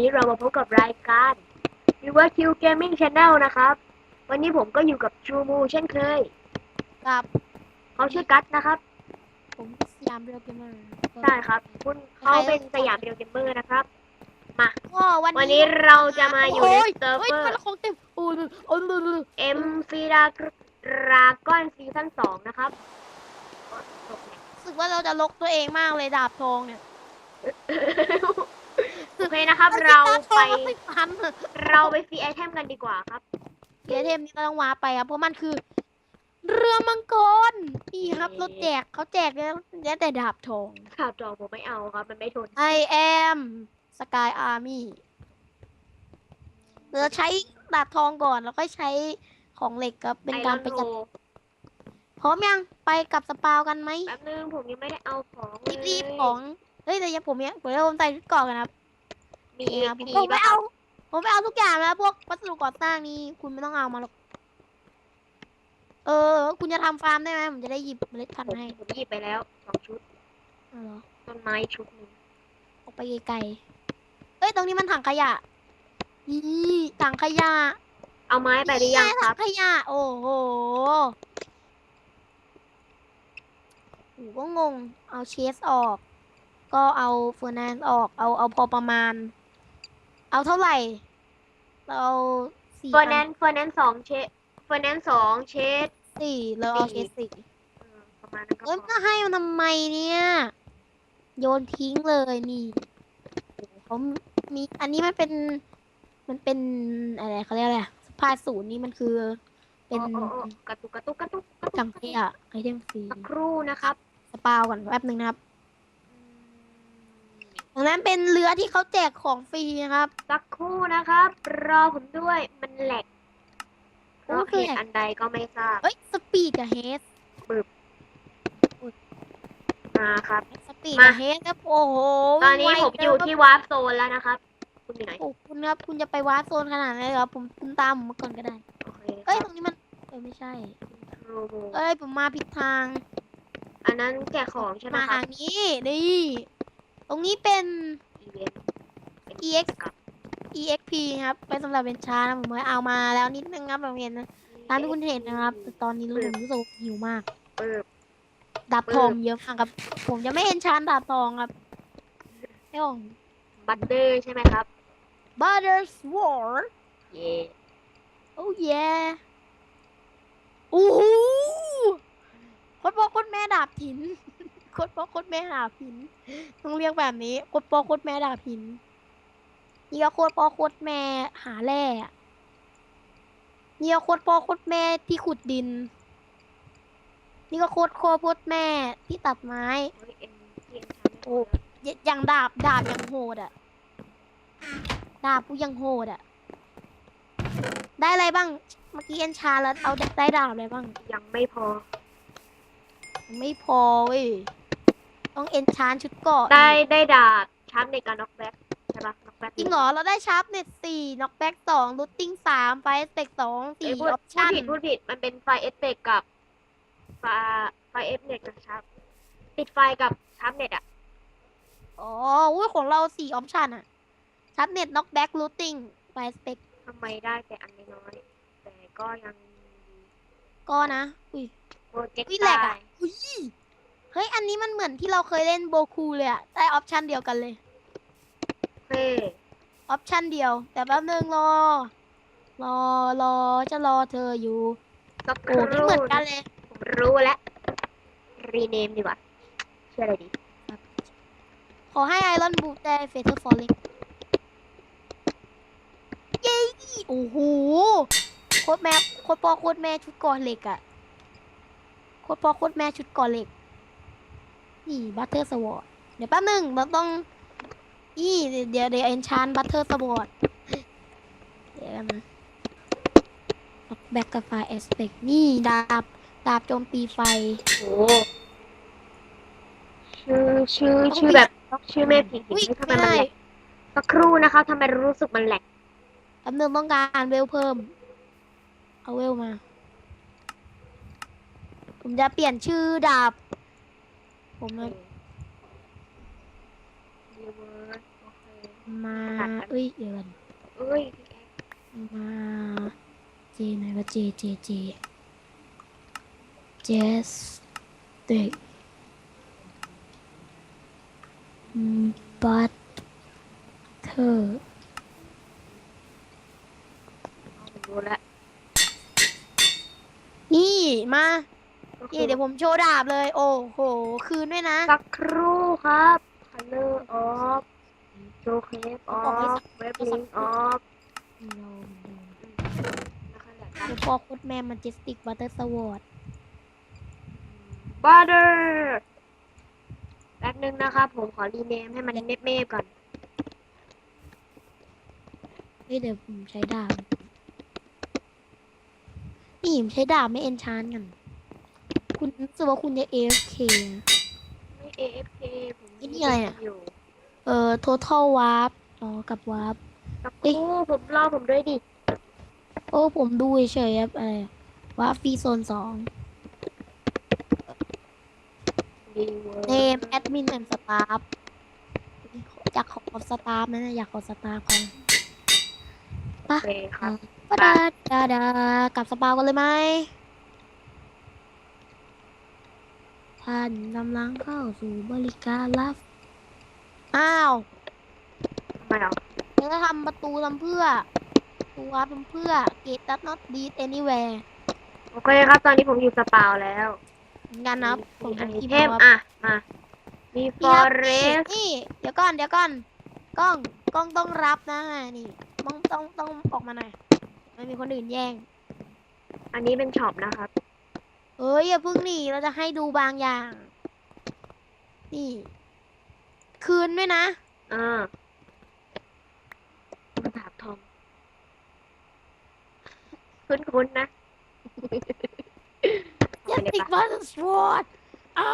ครับวันนี้เรามาพบกับรายการ River Q Gaming Channel นะครับ วันนี้ผมก็อยู่กับ True Mo เช่นเคย กับเขาชื่อกัตนะครับ ผมสยามเรียลเกมเมอร์ ใช่ครับ คุณเขาเป็นสยามเรียวเกมเมอร์นะครับ มา ก็วันวันนี้เราจะมาอยู่ในโเซิร์ฟเฮ้ยเวอมันร์ ของเต็มโอ้ยโอ้ยโอ้ยโอ้ย M f i d a Dragon Season 2 นะครับรู้สึกว่าเราจะลกตัวเองมากเลยดาบทองเนี่ยโอ เคนะครับ เราไปดบทองม่พันเราไปฟรีไอเทมกันดีกว่าครับเสียเทมนี้เราต้องว้าร์ปไปครับเพราะมันคือ เรือมังกรนี่ครับเราแจกเขาแจกแล้วแล้วแต่ดาบทองข่าวจองผมไม่เอาครับ มันไม่ทน I am Sky Army เราใช้ดาบทองก่อนแล้วก็ใช้ของเหล็กครับเป็นการไปจัดโพร้อมยังไปกับสปาวกันไหมแป๊บนึงผมยังไม่ได้เอาของเลยรีบๆของเฮ้ยแต่ยังผมยังผมจะผมใส่ชุดเกราะกันนะครับ มีนี่ครับผมมีผมไม่บ้างเอา ผมไม่เอาทุกอย่างแล้วพวกวัสดุก่อสร้างนี่คุณไม่ต้องเอามาหรอก เออ คุณจะทำฟาร์มได้ไหมผมจะได้หยิบเมล็ดพันผมธุ์ให้ผมหยิบไปแล้วสองชุดเอาเหรอต้นไม้ชุดหนึงออกไปไกลๆเอ้ยตรงนี้มันถังขยะ นี่ถังขยะเอาไม้ไปหรือยังนี่คถัรับงขยะโอ้โหโอ้ก็งง เอาเชสออก ก็เอาเฟอร์นันซ์ออก เอาเอาพอประมาณ เอาเท่าไหร่ เราเอาสี่เฟอร์แนนซ์เฟอร์แนนซ์สองเชดเฟอร์แนนซ์สองเชด สี่เราเอาเชสี่สสี่เออประมาณนั้นก็เอ้ยพก็อให้มันทำไมเนี่ย โยนทิ้งเลยนี่โอ้โหเขามีอันนี้มันเป็น มันเป็นอะไรเขาเรียกอะไรสปายศูนย์นี่มันคือ เป็นโอ้โอ้โอ้กระตุกกระตุกกระตุกกระตุกถังขยะไอเทมฟรีสักครู่นะครับ สปาวก่อนแป๊บหนึ่งนะครับ ดังนั้นเป็นเรือที่เขาแจกของฟรีนะครับ สักครู่นะครับ รอผมด้วยมันแหลกเพโอ้ราะคือเหตุอันใดก็ไม่ทราบเอ้ยสปีดกับเฮสมาครับสปีดมากับเฮสครับโอ้โหตอนนี้ไวผมอยู่เกินที่วาร์ปโซนแล้วนะครับ คุณอยู่ไหนโอ้คุณครับคุณจะไปวาร์ปโซนขนาดนั้นเลยเหรอผมคุณตามผมมาก่อนก็ได้โอเคคเอ้ยรัตบรงนี้มันเออไม่ใช่โรโมเอ้ยผมมาผิดทาง อันนั้นแกะของใช่ไหมมาครัทาบงนี้นี่ ตรงนี้เป็นอีเวนต์ EX EXP ครับไปสำหรับเป็นชาร์จนะผมเอามาแล้วนิดนึงครับผมเห็นนะตามที่คุณเห็นนะครับแต่ตอนนี้รู้ผมรู้สึกว่าหิวมากเปิบดาบทองเยอะมากครับ ผมจะไม่เห็นชานดาบทองครับไม่ของบัตเตอร์ใช่ไหมครับ Butter Sword เย่โอ้ยโอ้โหโคตรพ่อโคตรแม่ดาบหิน โคตรพ่อโคตรแม่ดาบหินต้องเรียกแบบนี้โคตรพ่อโคตรแม่ดาบหินนี่ก็โคตรพ่อโคตรแม่หาแร่อะนี่ก็โคตรพ่อโคตรแม่ที่ขุดดิน นี่ก็โคตรโคตรโคตรแม่ที่ตัดไม้เฮ้ยเอ็นเอ็นทำโอ้ยอย่างดาบดาบอย่างโหดอะดาบกูยังโหดอะได้อะไรบ้าง เมื่อกี้เอ็นชาแล้วเอาได้ดาบอะไรบ้าง ยังไม่พอยังไม่พอเว้ย ต้องเอ็นชานชุดเกราะได้อีกได้ดาบชาร์จในการน็อกแบ็กใช่ปะน็อกแบ็กจริงเหรอเราได้ชาร์ปเน็ตสี่น็อกแบ็กสองรูทติ้งสามไฟสเต็กสองสี่พูอดอปพูดชั่นผิดพูดผิดมันเป็นไฟเอฟเฟกกับไฟไฟเอฟเน็ตกับชาร์ปติดไฟกับชาร์ปเน็ตอะอ๋ออุ้ยของเราสี่ออปชั่นอะชาร์ปเน็ตน็อกแบ็กรูทติ้งไฟสเต็กทำไมได้แต่อันน้อยๆแต่ก็ยังก็นะ อุ้ยโปรเจกต์อุ้ยแหลได้กอะอุ้ย เฮ้ย อันนี้มันเหมือนที่เราเคยเล่นโบคูเลยอะได้ออปชั่นเดียวกันเลย เฮ้ยออปชั่นเดียว แต่แป๊บนึงรอ รอรอจะรอเธออยู่สักคโอ้ไม่รู่เหมือนกันเลยผมรู้แล้ว รีเนมดีกว่าชื่ออะไรดี ขอให้ไอรอนบูได้เฟเธอร์ฟอลเล็กเย้โอ้โหโคตรแม่โคตรพ่อโคตรแม่ชุดก่อเหล็กอะโคตรพ่อโคตรแม่ชุดก่อเหล็ก นี่บัตเตอร์สวอตเดี๋ยวแป๊บนึงเราต้องนี่เดี๋ยวเดี๋ยวเอนชานบัตเตอร์สวอตเดี๋ยวกันนะแบ็กกับไฟเอสเปกนี่ดาบ ดาบโจมตีไฟ โอ้ชื่อชื่อชื่อแบบชื่อแม่ผีอุ๊ยทำไมมันไม่แหลได้กสักครู่นะคะทำไมรู้สึกมันแหลกแป๊บนึงต้องการเวลเพิ่ม เอาเวลมา ผมจะเปลี่ยนชื่อดาบ ผมนะรีเวิร์สโอเคมาเอ้ยเดี๋ยวก่อนเอ้ยมาเจไหนวะเจเจเจเจสเด็กบัตเธอผมรู้แล้วนี่มาก็คื นี่อเดี๋ยวผมโชว์ดาบเลย โอ้โห คืนด้วยนะสักครู่ครับ color of showcase of webbing of นะคะแหละครับเดี๋ยวพอคุดแม่มันเจสติกบัตเตอร์สวอต butter แป๊บนึงนะครับ ผมขอรีเนมให้มันเมฟๆก่อนเฮ้ยเดี๋ยวผมใช้ดาบนี่ผมใช้ดาบไม่เอนชานกัน คุณรู้สึกว่าคุณจะ AFK นะไม่ AFK ผมไอ้นี่อะไรน่ะอยู่เอ่อ total warp อ๋อ กับ warp สักคเอ้ยรู่ผมรอผมด้วยดิ โอ้ ผมดูเฉยๆครับอะไรอะ warp ฟรีโซนสอง ดีเวิร์ name admin and staff อยากขอสตาฟนะอยากขอสตาฟกันปะโอเคครับ ปะดาดาดากลับสปากันเลยไหม ท่านกำลังเข้าสู่บริการรับอ้าวทำไมอะเดี๋ยวจะทำประตูทำเพื่อตัวทำเพื่อ gate does not lead anywhere โอเคครับ ตอนนี้ผมอยู่สปาวแล้วเหมือนกันนะครับผมอันจะนี้พิมเทพ์มว่าอะ มา มีนี่ฟอครับเรนี่สนี่เดี๋ยวก่อนเดี๋ยวก่อน กล้องกล้องต้องรับนะนี่ต้องต้องต้องออกมาหน่อยไม่มีคนอื่นแย่ง อันนี้เป็นช็อปนะครับ เอ้ยอย่าเพิ่งหนีเราจะให้ดูบางอย่าง นี่ คืนด้วยนะอ่ามาถามทอมคุ้นๆนะยัเอานไปเลยติกปะบัตสวอตอ่า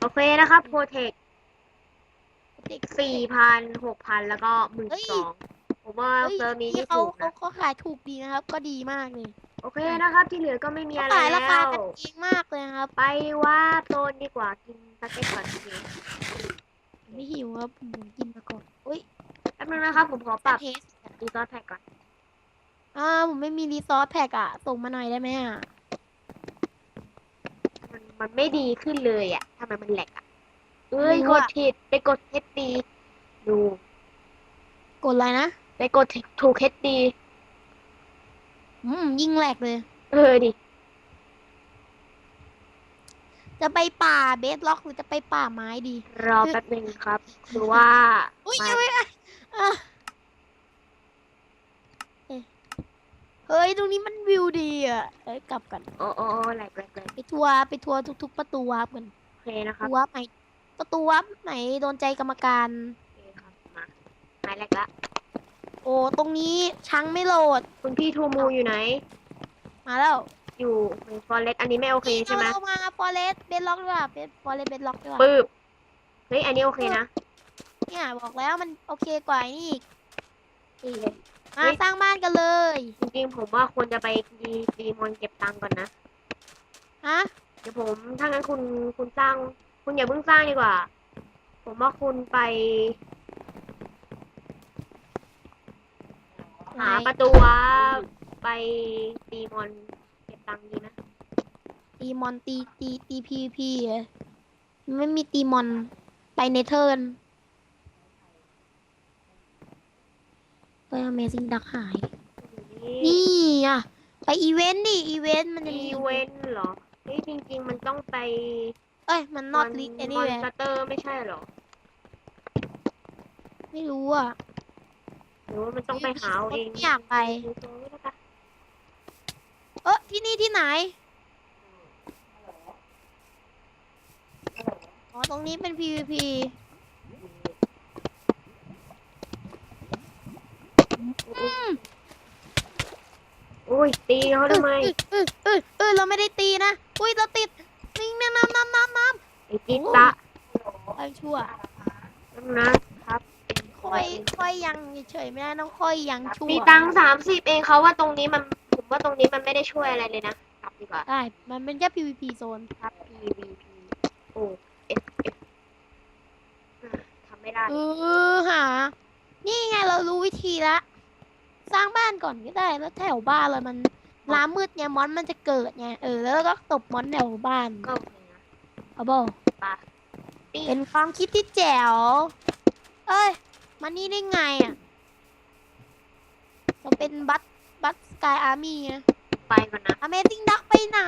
โอเคนะครับโปรเทคเด็กสี่พันหกพันแล้วก็หมื่นเฮ้ยสองผมว่าเฮ้ยเซอร์นี้ที่นี่เขาถูกเขานะเขาขายถูกดีนะครับ ก็ดีมากเลย โอเคนะครับ ที่เหลือก็ไม่มีเขาอะไรขายราแล้คาวกันเองมากเลยนะครับ ไปว่าโซนดีกว่ากินสเต็กก่อนทีนี้ไม่หิวครับผมกินมาก่อนอุ้ยแป๊บนึงนะครับ ผมขอปรับเทสดีซอสแพ็กก่อนอ่าผมไม่มีรีซอสแพ็กอะส่งมาหน่อยได้ไหมอะมันมันไม่ดีขึ้นเลยอะทำไมมันแหลกอะเอ้ยกดผิดไปกดเฮดดีดูกดอะไรนะไปกดถูกเฮดดี อืมยิ่งแหลกเลย เออดิ จะไปป่าเบสล็อกหรือจะไปป่าไม้ดี รอแป๊บนึงครับดูว่าอุ้ยมายังไม่อะอะเอ๊ะเฮ้ย ตรงนี้มันวิวดีอะเอ้ยกลับกัน โอ้โอ้โอ้แหลกแหลกแหลกไปทัวร์ไปทัวร์ทุก ๆ ประตูวาร์ปกันโอเคนะคปรับระตูวาร์ปไหนประตูวาร์ปไหนโดนใจกรรมการ โอเคครับมาหายแหลกละโอ้ตรงนี้ช้างไม่โหลดคุณพี่ทูมูอยู่ไหน มาแล้วอยู่ฟอเรสอันนี้ไม่โอเคใช่ไหมเรามาฟอเรสเบสล็อกด้วยเบสฟอเรสเบสล็อกด้วยปึ๊บเฮ้ยอันนี้โอเคนะเนี่ยบอกแล้วมันโอเคกว่านี่อีกดีเลยมาเฮ้ยสร้างบ้านกันเลย จริงๆผมว่าควรจะไปดีดีมอนเก็บตังค์ก่อนนะฮะเดี๋ยวผมถ้างั้นคุณคุณสร้าง คุณอย่าเพิ่งสร้างดีกว่า ผมว่าคุณไป หาประตูว่าไปตีมอนเก็บตังค์ดีนะตีมอนตีตีตีพีพีไม่มีตีมอนไปเนเธอร์กันไป Amazing Duck หายนี่นี่อะ ไปอีเวนต์ดิอีเวนต์มันจะมีอีเวนต์เหรอเฮ้ยจริง ๆ มันต้องไป เอ้ย มัน not lead มอน anywhere สเตอร์ไม่ใช่เหรอ ไม่รู้อะ หรือว่ามันต้องไปหาเอาเองไม่อยากไป ดูตรงนี้นะคะเออที่นี่ที่ไหน อ๋อ ตรงนี้เป็น PVP อุ้ยตีเขาทำไมเออเออเออเราไม่ได้ตีนะ อุ้ย เราติดนิ่งน้ำน้ำน้ำน้ำน้ไอ้จิตตะำไปชั่วนั่นนะ ครับค่อยค่อยยังเฉยๆไม่ได้ต้องค่อยยังชั่วมีตังสามสิบเองเขาว่าตรงนี้มันผมว่าตรงนี้มันไม่ได้ช่วยอะไรเลยนะกลับดีกว่าได้มันเป็นแค่ PVP โซนครับ PVP โอ้ F F อะทำไม่ไม่ได้เออหา นี่ไงเรารู้วิธีละ สร้างบ้านก่อนก็ได้แล้วแถวบ้านเรามันน้ำมืดไงมอนมันจะเกิดไงเออแล้วก็ตบมอนแถวบ้านก็โอเคนะเอาบอกปะนี่เป็นความคิดที่แจ๋วเอ้ย มานี่ได้ไงอะเราเป็นบัตบัตสกายอาร์มี่ไงไปก่อนนะ Amazing Duck ไปไหน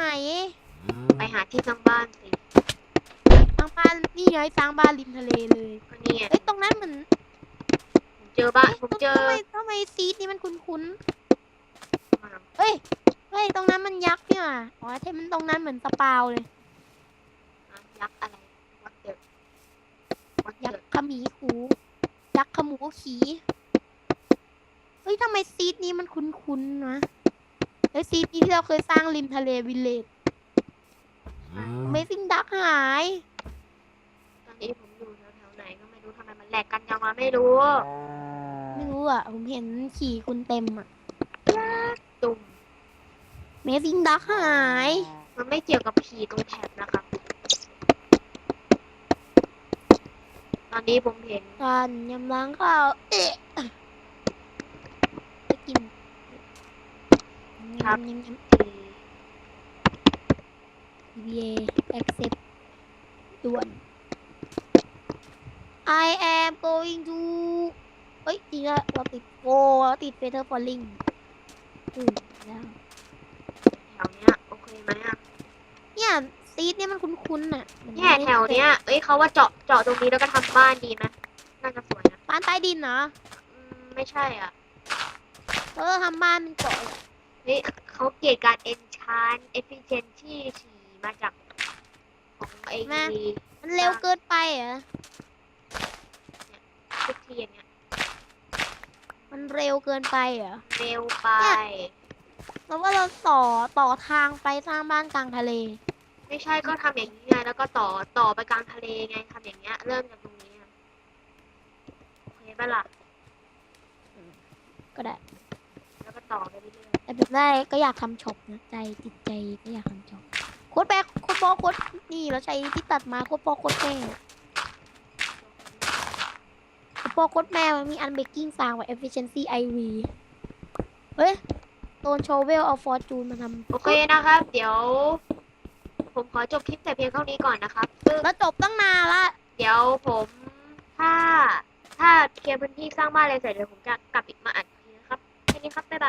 ไปหาที่สร้างบ้านสิสร้างบ้านนี่ไงสร้างบ้านริมทะเลเลยก็นี่ไงเอ้ยตรงนั้นเหมือนผมเจอบ้านเอ๊ะผมเจอทำไมทำไมซีดนี่มันคุ้นๆเฮ้ยเฮ้ยตรงนั้นมันยักษ์เนี่ยว่ะอ๋อที่มันตรงนั้นเหมือนสปาวเลยอะยักษ์อะไร วัดเดือดวัดยัเดืกอดษ์ขมีขู ยักษ์ขมูขีเฮ้ยทำไมซีดนี้มันคุ้นๆนะเฮ้ยซีดนี้ที่เราเคยสร้างริมทะเลวิลเลจไม่ซิงดักหายตอนนี้ผมอยู่แถวๆไหนก็ไม่รู้ทำไมมันแหลกกันยังมาไม่รู้ ไม่รู้อะ ผมเห็นขี่คุณเต็มอะตุ่มเมซิงดักหาย มันไม่เกี่ยวกับผีตรงแถบนะครับ อนนี้ผมเห็นกันยำล้างข้าวเอ๊ะจะกินครับยำยำผี TBA accept ด่วน I am going to เอ้ยจริงแล้วเราติดโกเราติด Feather Falling อืมแล้วแถวเนี้ยโอเคไหมอะ เนี่ยซีดเนี่ยมันคุ้นๆน่ะมัเนี่ยไม่แถวเนี้ยเอ้ยเขาว่าเจาะเจาะตรงนี้แล้วก็ทำบ้านดีไหมน่าจะสวยนะบ้านใต้ดินเหรออืมไม่ใช่อะเราจะทำบ้านเป็นเกาะเลยเฮ้ยเขาเกลียดการ enchant efficiency ฉี่มาจากของไอ้มันเร็วเกินไปเหรอทุกทีอย่างเงี้ยมันเร็วเกินไปเหรอ เร็วไปเราว่าเราต่อต่อทางไปสร้างบ้านกลางทะเล ไม่ใช่ก็ทำอย่างนี้ไงแล้วก็ต่อต่อไปกลางทะเลไงทำอย่างเงี้ย เริ่มจากตรงนี้อะโอเคปะล่ะก็ได้ แล้วก็ต่อไปเรื่อยแต่แบบได้ก็อยากทำช็อปนะใจจิตใจก็อยากทำช็อปโคตรแบกโคตรปอโคตรนี่เราใช้ที่ตัดมาโคตรปอโคตรแม่โคตรปอโคตรแม่มันมีอันเบกกิ้งสร้างว่า efficiency IV เฮ้ยโดนโชเวลเอาฟอร์จูนมาทๆโอเคนะครับ เดี๋ยว ผมขอจบคลิปแต่เพียงเท่านี้ก่อนนะครับซึ่งำแล้วจบตั้งนานละ เดี๋ยวผมถ้าถ้าเคลียร์พื้นที่สร้างบ้านอะไรเสร็จเดี๋ยวผมจะกลับอีกมาอัดอีกทีนะครับแค่นี้ครับบ๊ายบาย